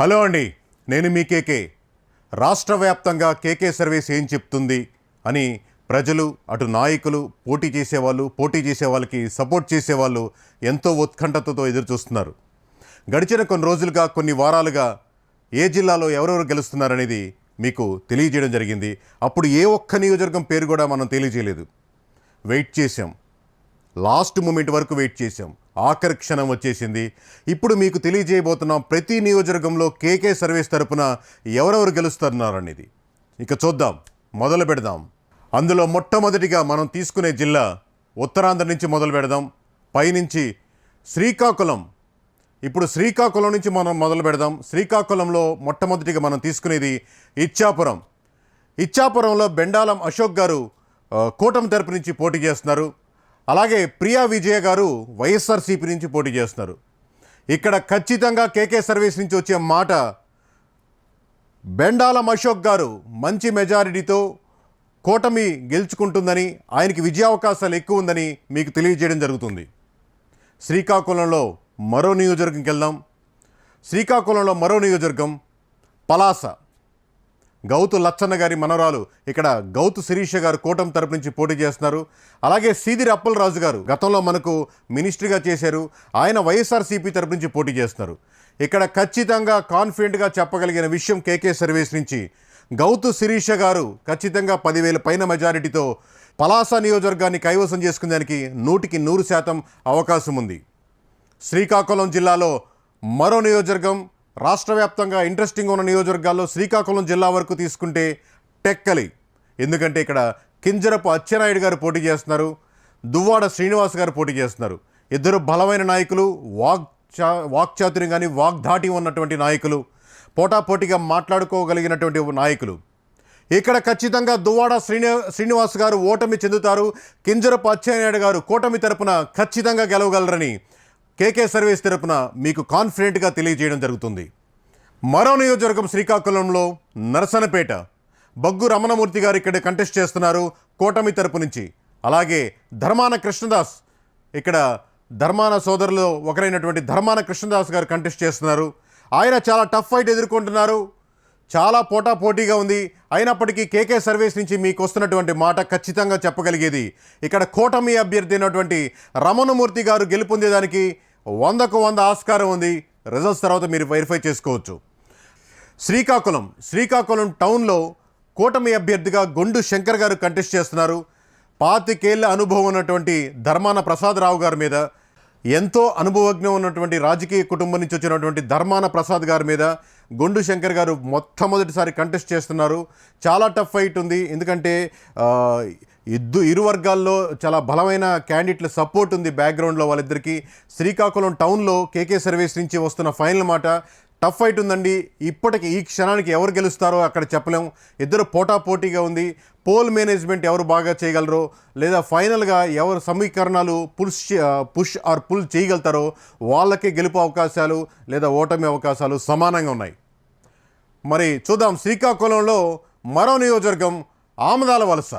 Hello అండి నేను మీ కేకే. రాష్ట్ర వ్యాప్తంగా కేకే సర్వీస్ ఏం చెప్తుంది అని ప్రజలు అటు నాయకులు పోటీ చేసేవాళ్ళు పోటీ చేసే వాళ్ళకి సపోర్ట్ చేసేవాళ్ళు ఎంతో ఉత్కంఠతతో ఎదురుచూస్తున్నారు. గడిచిన కొన్ని రోజులుగా కొన్ని వారాలుగా ఏ జిల్లాలో ఎవరెవరు గెలుస్తున్నారనేది మీకు తెలియజేయడం జరిగింది. అప్పుడు ఏ ఒక్క నియోజకవర్గం పేరు కూడా మనం తెలియజేయలేదు. వెయిట్ చేసాం లాస్ట్ మూమెంట్ వరకు వెయిట్ చేసాం ఆఖరి క్షణం వచ్చేసింది. ఇప్పుడు మీకు తెలియజేయబోతున్నాం ప్రతి నియోజకవర్గంలో కేకే సర్వీస్ తరపున ఎవరెవరు గెలుస్తున్నారనేది ఇక చూద్దాం మొదలు పెడదాం. అందులో మొట్టమొదటిగా మనం తీసుకునే జిల్లా ఉత్తరాంధ్ర నుంచి మొదలు పెడదాం. పైనుంచి శ్రీకాకుళం. ఇప్పుడు శ్రీకాకుళం నుంచి మనం మొదలు పెడదాం. శ్రీకాకుళంలో మొట్టమొదటిగా మనం తీసుకునేది ఇచ్చాపురం. ఇచ్చాపురంలో బెండాలం అశోక్ గారు కూటమి తరపు నుంచి పోటీ చేస్తున్నారు. అలాగే ప్రియా విజయ గారు వైఎస్ఆర్సీపీ నుంచి పోటీ చేస్తున్నారు. ఇక్కడ ఖచ్చితంగా కేకే సర్వీస్ నుంచి వచ్చే మాట బెండాలం అశోక్ గారు మంచి మెజారిటీతో కూటమి గెలుచుకుంటుందని ఆయనకి విజయావకాశాలు ఎక్కువ ఉందని మీకు తెలియజేయడం జరుగుతుంది. శ్రీకాకుళంలో మరో నియోజకవర్గంకి వెళ్దాం. శ్రీకాకుళంలో మరో నియోజకవర్గం పలాస. గౌతు లచ్చన్న గారి మనవరాలు ఇక్కడ గౌతు శిరీష గారు కూటమి తరపు నుంచి పోటీ చేస్తున్నారు. అలాగే సీదిరి అప్పలరాజు గారు గతంలో మనకు మినిస్ట్రీగా చేశారు. ఆయన వైఎస్ఆర్సీపీ తరపు నుంచి పోటీ చేస్తున్నారు. ఇక్కడ ఖచ్చితంగా కాన్ఫిడెంట్గా చెప్పగలిగిన విషయం కేకే సర్వీస్ నుంచి. గౌతు శిరీష గారు ఖచ్చితంగా పదివేల పైన మెజారిటీతో పలాస నియోజకవర్గాన్ని కైవసం చేసుకునేదానికి నూటికి నూరు శాతం అవకాశం ఉంది. శ్రీకాకుళం జిల్లాలో మరో నియోజకవర్గం రాష్ట్ర వ్యాప్తంగా ఇంట్రెస్టింగ్ ఉన్న నియోజకవర్గాల్లో శ్రీకాకుళం జిల్లా వరకు తీసుకుంటే టెక్కలి. ఎందుకంటే ఇక్కడ కింజరపు అచ్చెనాయుడు గారు పోటీ చేస్తున్నారు దువ్వాడ శ్రీనివాస్ గారు పోటీ చేస్తున్నారు. ఇద్దరు బలమైన నాయకులు వాక్ చా వాక్చాతుర్యం కానీ వాగ్ధాటి ఉన్నటువంటి నాయకులు పోటాపోటీగా మాట్లాడుకోగలిగినటువంటి నాయకులు. ఇక్కడ ఖచ్చితంగా దువ్వాడ శ్రీని శ్రీనివాస్ గారు ఓటమి చెందుతారు కింజరపు అచ్చెనాయుడు గారు కూటమి తరపున ఖచ్చితంగా గెలవగలరని కేకే సర్వీస్ తరపున మీకు కాన్ఫిడెంట్గా తెలియజేయడం జరుగుతుంది. మరో నియోజకవర్గం శ్రీకాకుళంలో నరసనపేట బగ్గు రమణమూర్తి గారు ఇక్కడ కంటెస్ట్ చేస్తున్నారు కూటమి తరపు నుంచి. అలాగే ధర్మాన కృష్ణదాస్ ఇక్కడ ధర్మాన సోదరులు ఒకరైనటువంటి ధర్మాన కృష్ణదాస్ గారు కంటెస్ట్ చేస్తున్నారు. ఆయన చాలా టఫ్ ఫైట్ ఎదుర్కొంటున్నారు. చాలా పోటాపోటీగా ఉంది. అయినప్పటికీ కేకే సర్వీస్ నుంచి మీకు వస్తున్నటువంటి మాట ఖచ్చితంగా చెప్పగలిగేది. ఇక్కడ కూటమి అభ్యర్థి అయినటువంటి రమణమూర్తి గారు గెలుపొందేదానికి వందకు వంద ఆస్కారం ఉంది. రిజల్ట్స్ తర్వాత మీరు వెరిఫై చేసుకోవచ్చు. శ్రీకాకుళం శ్రీకాకుళం టౌన్లో కూటమి అభ్యర్థిగా గొండు శంకర్ గారు కంటెస్ట్ చేస్తున్నారు. పాతికేళ్ళ అనుభవం ఉన్నటువంటి ధర్మాన ప్రసాదరావు గారి మీద ఎంతో అనుభవజ్ఞం ఉన్నటువంటి రాజకీయ కుటుంబం నుంచి వచ్చినటువంటి ధర్మాన ప్రసాద్ గారి మీద గుండు శంకర్ గారు మొట్టమొదటిసారి కంటెస్ట్ చేస్తున్నారు. చాలా టఫ్ ఫైట్ ఉంది. ఎందుకంటే ఇద్దు ఇరు వర్గాల్లో చాలా బలమైన క్యాండిడేట్ల సపోర్ట్ ఉంది బ్యాక్గ్రౌండ్లో వాళ్ళిద్దరికీ. శ్రీకాకుళం టౌన్లో కేకే సర్వీస్ నుంచి వస్తున్న ఫైనల్ మాట టఫ్ ఫైట్ ఉందండి. ఇప్పటికి ఈ క్షణానికి ఎవరు గెలుస్తారో అక్కడ చెప్పలేం. ఇద్దరు పోటా పోటీగా ఉంది. పోల్ మేనేజ్మెంట్ ఎవరు బాగా చేయగలరో లేదా ఫైనల్గా ఎవరు సమీకరణాలు పుష్ పుష్ ఆర్ పుల్ చేయగలుగుతారో వాళ్ళకే గెలుపు అవకాశాలు లేదా ఓటమి అవకాశాలు సమానంగా ఉన్నాయి. మరి చూద్దాం శ్రీకాకుళంలో మరో నియోజకవర్గం ఆమదాల వలస.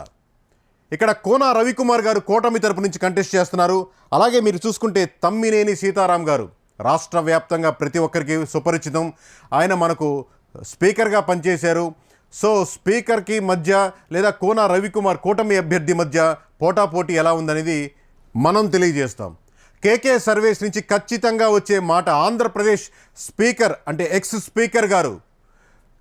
ఇక్కడ కోన రవికుమార్ గారు కూటమి తరపు నుంచి కంటెస్ట్ చేస్తున్నారు. అలాగే మీరు చూసుకుంటే తమ్మినేని సీతారాం గారు రాష్ట్ర వ్యాప్తంగా ప్రతి ఒక్కరికి సుపరిచితం. ఆయన మనకు స్పీకర్గా పనిచేశారు. సో స్పీకర్కి మధ్య లేదా కోన రవికుమార్ కూటమి అభ్యర్థి మధ్య పోటాపోటీ ఎలా ఉందనేది మనం తెలియజేస్తాం. కేకే సర్వేస్ నుంచి ఖచ్చితంగా వచ్చే మాట ఆంధ్రప్రదేశ్ స్పీకర్ అంటే ఎక్స్ స్పీకర్ గారు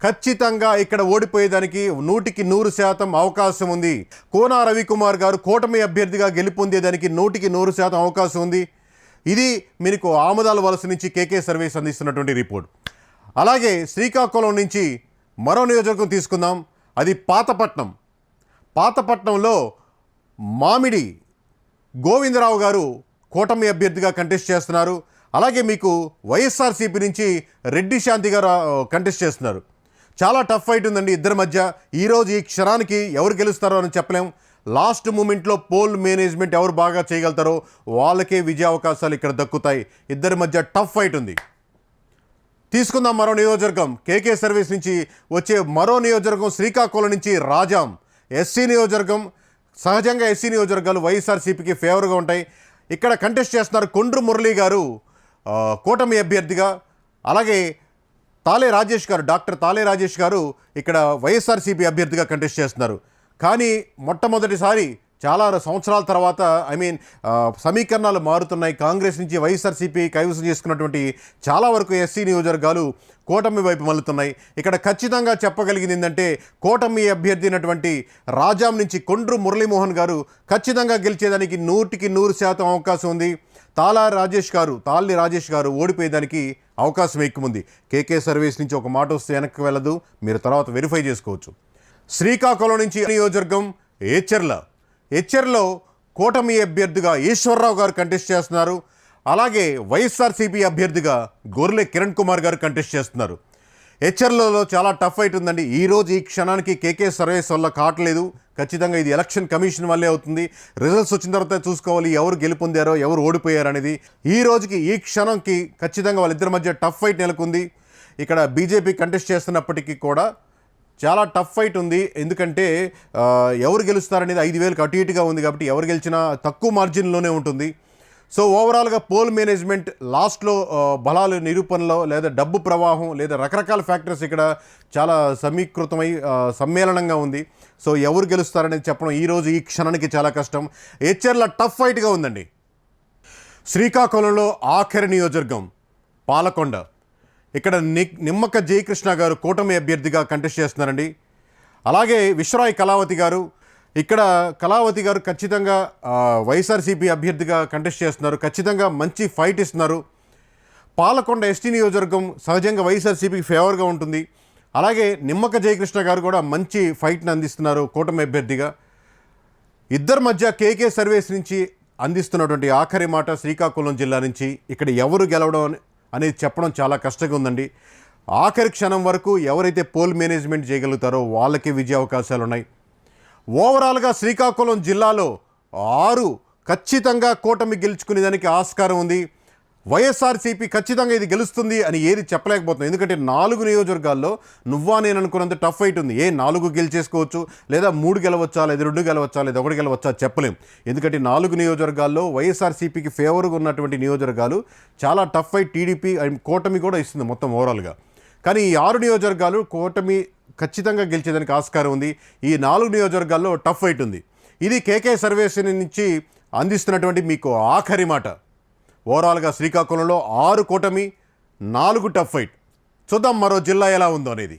ఖచ్చితంగా ఇక్కడ ఓడిపోయేదానికి నూటికి నూరు శాతం అవకాశం ఉంది. కోనా రవికుమార్ గారు కూటమి అభ్యర్థిగా గెలుపొందేదానికి నూటికి నూరు శాతం అవకాశం ఉంది. ఇది మీకు ఆమదాల వలస నుంచి కేకే సర్వీస్ అందిస్తున్నటువంటి రిపోర్ట్. అలాగే శ్రీకాకుళం నుంచి మరో నియోజకవర్గం తీసుకుందాం. అది పాతపట్నం. పాతపట్నంలో మామిడి గోవిందరావు గారు కూటమి అభ్యర్థిగా కంటెస్ట్ చేస్తున్నారు. అలాగే మీకు వైఎస్ఆర్సీపీ నుంచి రెడ్డి శాంతి గారు కంటెస్ట్ చేస్తున్నారు. చాలా టఫ్ ఫైట్ ఉందండి ఇద్దరి మధ్య. ఈరోజు ఈ క్షణానికి ఎవరు గెలుస్తారో అని చెప్పలేం. లాస్ట్ మూమెంట్లో పోల్ మేనేజ్మెంట్ ఎవరు బాగా చేయగలుగుతారో వాళ్ళకే విజయ అవకాశాలు ఇక్కడ దక్కుతాయి. ఇద్దరి మధ్య టఫ్ ఫైట్ ఉంది. తీసుకుందాం మరో నియోజకవర్గం. కేకే సర్వీస్ నుంచి వచ్చే మరో నియోజకవర్గం శ్రీకాకుళం నుంచి రాజాం. ఎస్సీ నియోజకవర్గం సహజంగా ఎస్సీ నియోజకవర్గాలు వైఎస్ఆర్సీపీకి ఫేవర్గా ఉంటాయి. ఇక్కడ కంటెస్ట్ చేస్తున్నారు కొండ్రు మురళీ గారు కూటమి అభ్యర్థిగా. అలాగే తాలే రాజేష్ గారు డాక్టర్ తాలే రాజేష్ గారు ఇక్కడ వైఎస్ఆర్సీపీ అభ్యర్థిగా కంటెస్ట్ చేస్తున్నారు. కానీ మొట్టమొదటిసారి చాలా సంవత్సరాల తర్వాత ఐ మీన్ సమీకరణాలు మారుతున్నాయి. కాంగ్రెస్ నుంచి వైఎస్ఆర్సీపీ కైవసం చేసుకున్నటువంటి చాలా వరకు ఎస్సీ నియోజకవర్గాలు కూటమి వైపు మల్లుతున్నాయి. ఇక్కడ ఖచ్చితంగా చెప్పగలిగింది ఏంటంటే కూటమి అభ్యర్థి అయినటువంటి రాజాం నుంచి కొండ్రు మురళీమోహన్ గారు ఖచ్చితంగా గెలిచేదానికి నూటికి నూరు శాతం అవకాశం ఉంది. తాలా రాజేష్ గారు తాళ్ళి రాజేష్ గారు ఓడిపోయేదానికి అవకాశం ఎక్కువంది. కేకే సర్వీస్ నుంచి ఒక మాట వస్తే వెనక్కి వెళ్ళదు. మీరు తర్వాత వెరిఫై చేసుకోవచ్చు. శ్రీకాకుళం నుంచి నియోజకవర్గం ఏచర్ల. హెచ్చర్లో కూటమి అభ్యర్థిగా ఈశ్వరరావు గారు కంటెస్ట్ చేస్తున్నారు. అలాగే వైఎస్ఆర్సీపీ అభ్యర్థిగా గొర్లె కిరణ్ కుమార్ గారు కంటెస్ట్ చేస్తున్నారు. హెచ్ఆర్లలో చాలా టఫ్ ఫైట్ ఉందండి. ఈ రోజు ఈ క్షణానికి కేకే సర్వేస్ వల్ల కావట్లేదు. ఖచ్చితంగా ఇది ఎలక్షన్ కమిషన్ వల్లే అవుతుంది. రిజల్ట్స్ వచ్చిన తర్వాత చూసుకోవాలి. ఎవరు గెలుపొందారో ఎవరు ఓడిపోయారు అనేది. ఈ రోజుకి ఈ క్షణంకి ఖచ్చితంగా వాళ్ళిద్దరి మధ్య టఫ్ ఫైట్ నెలకొంది. ఇక్కడ బీజేపీ కంటెస్ట్ చేస్తున్నప్పటికీ కూడా చాలా టఫ్ ఫైట్ ఉంది. ఎందుకంటే ఎవరు గెలుస్తారనేది ఐదు వేలకు అటు ఇటుగా ఉంది కాబట్టి ఎవరు గెలిచినా తక్కువ మార్జిన్లోనే ఉంటుంది. సో ఓవరాల్గా పోల్ మేనేజ్మెంట్ లాస్ట్లో బలాలు నిరూపణలో లేదా డబ్బు ప్రవాహం లేదా రకరకాల ఫ్యాక్టర్స్ ఇక్కడ చాలా సమీకృతమై uh, సమ్మేళనంగా ఉంది. సో ఎవరు గెలుస్తారనేది చెప్పడం ఈ రోజు ఈ క్షణానికి చాలా కష్టం. హెచ్ఆర్ల టఫ్ ఫైట్గా ఉందండి. శ్రీకాకుళంలో ఆఖరి నియోజకవర్గం పాలకొండ. ఇక్కడ ని నిమ్మక జయకృష్ణ గారు కూటమి అభ్యర్థిగా కంటెస్ట్ చేస్తున్నారండి. అలాగే విశ్వరాయ్ కళావతి గారు ఇక్కడ కళావతి గారు ఖచ్చితంగా వైఎస్ఆర్సీపీ అభ్యర్థిగా కంటెస్ట్ చేస్తున్నారు. ఖచ్చితంగా మంచి ఫైట్ ఇస్తున్నారు. పాలకొండ ఎస్టీ నియోజకవర్గం సహజంగా వైఎస్ఆర్సీపీకి ఫేవర్గా ఉంటుంది. అలాగే నిమ్మక జయకృష్ణ గారు కూడా మంచి ఫైట్ని అందిస్తున్నారు కూటమి అభ్యర్థిగా. ఇద్దరి మధ్య కేకే సర్వీస్ నుంచి అందిస్తున్నటువంటి ఆఖరి మాట శ్రీకాకుళం జిల్లా నుంచి ఇక్కడ ఎవరు గెలవడం అనేది చెప్పడం చాలా కష్టంగా ఉందండి. ఆఖరి క్షణం వరకు ఎవరైతే పోల్ మేనేజ్మెంట్ చేయగలుగుతారో వాళ్ళకి విజయ అవకాశాలు ఉన్నాయి ఓవరాల్గా శ్రీకాకుళం జిల్లాలో ఆరు ఖచ్చితంగా కూటమి గెలుచుకునేదానికి ఆస్కారం ఉంది. వైఎస్ఆర్సీపీ ఖచ్చితంగా ఇది గెలుస్తుంది అని ఏది చెప్పలేకపోతుంది ఎందుకంటే నాలుగు నియోజకవర్గాల్లో నువ్వా నేను అనుకున్నంత టఫ్ ఫైట్ ఉంది. ఏ నాలుగు గెలిచేసుకోవచ్చు? లేదా మూడు గెలవచ్చా? లేదా రెండు గెలవచ్చా? లేదా ఒకటి గెలవచ్చా? చెప్పలేం. ఎందుకంటే నాలుగు నియోజకవర్గాల్లో వైఎస్ఆర్సీపీకి ఫేవర్గా ఉన్నటువంటి నియోజకవర్గాలు చాలా టఫ్ ఫైట్ టీడీపీ అండ్ కూటమి కూడా ఇస్తుంది మొత్తం ఓవరాల్గా కానీ ఈ ఆరు నియోజకవర్గాలు కూటమి ఖచ్చితంగా గెలిచేదానికి ఆస్కారం ఉంది. ఈ నాలుగు నియోజకవర్గాల్లో టఫ్ ఫైట్ ఉంది. ఇది కేకే సర్వేస్ నుంచి అందిస్తున్నటువంటి మీకు ఆఖరి మాట. ఓవరాల్గా శ్రీకాకుళంలో ఆరు కూటమి నాలుగు టఫ్ ఫైట్. చూద్దాం మరో జిల్లా ఎలా ఉందో అనేది.